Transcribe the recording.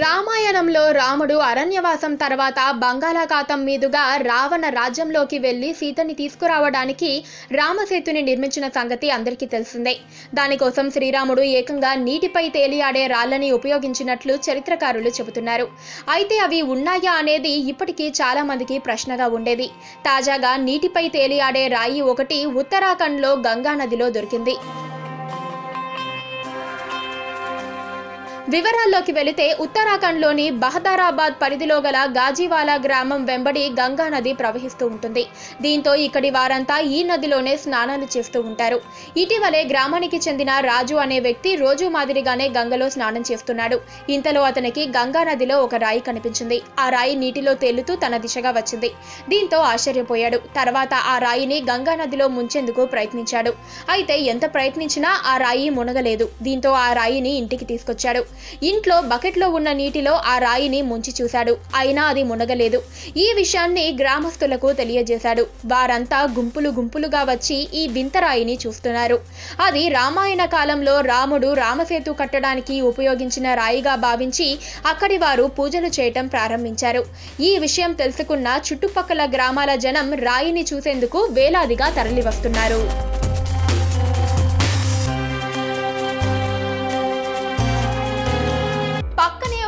రామాయణంలో రాముడు అరణ్యవాసం తర్వాత బంగాళాఖాతం మీదుగా రావణ రాజ్యంలోకి వెళ్ళి సీతని తీసుకురావడానికి రామసేతుని నిర్మించిన సంగతి అందరికీ తెలిసిందే. దానికోసం శ్రీరాముడు ఏకంగా నీటిపై తేలియాడే రాళ్ళని ఉపయోగించినట్లు చరిత్రకారులు చెబుతున్నారు. అయితే అవి ఉన్నాయా అనేది ఇప్పటికీ చాలా మందికి ప్రశ్నగా ఉండేది. తాజాగా నీటిపై తేలియాడే రాయి ఒకటి ఉత్తరాఖండ్లో గంగా నదిలో దొరికింది. వివరాల్లోకి వెళితే ఉత్తరాఖండ్లోని బహదారాబాద్ పరిధిలో గల గాజీవాలా గ్రామం వెంబడి గంగా నది ప్రవహిస్తూ ఉంటుంది. దీంతో ఇక్కడి వారంతా ఈ నదిలోనే స్నానాలు చేస్తూ ఉంటారు. ఇటీవలే గ్రామానికి చెందిన రాజు అనే వ్యక్తి రోజు మాదిరిగానే గంగలో స్నానం చేస్తున్నాడు. ఇంతలో అతనికి గంగా నదిలో ఒక రాయి కనిపించింది. ఆ రాయి నీటిలో తేలుతూ తన దిశగా వచ్చింది. దీంతో ఆశ్చర్యపోయాడు. తర్వాత ఆ రాయిని గంగా నదిలో ముంచేందుకు ప్రయత్నించాడు. అయితే ఎంత ప్రయత్నించినా ఆ రాయి మునగలేదు. దీంతో ఆ రాయిని ఇంటికి తీసుకొచ్చాడు. ఇంట్లో బకెట్లో ఉన్న నీటిలో ఆ రాయిని ముంచి చూశాడు. అయినా అది మునగలేదు. ఈ విషయాన్ని గ్రామస్తులకు తెలియజేశాడు. వారంతా గుంపులు గుంపులుగా వచ్చి ఈ వింత రాయిని చూస్తున్నారు. అది రామాయణ కాలంలో రాముడు రామసేతు కట్టడానికి ఉపయోగించిన రాయిగా భావించి అక్కడి వారు పూజలు చేయటం ప్రారంభించారు. ఈ విషయం తెలుసుకున్న చుట్టుపక్కల గ్రామాల జనం రాయిని చూసేందుకు వేలాదిగా తరలివస్తున్నారు.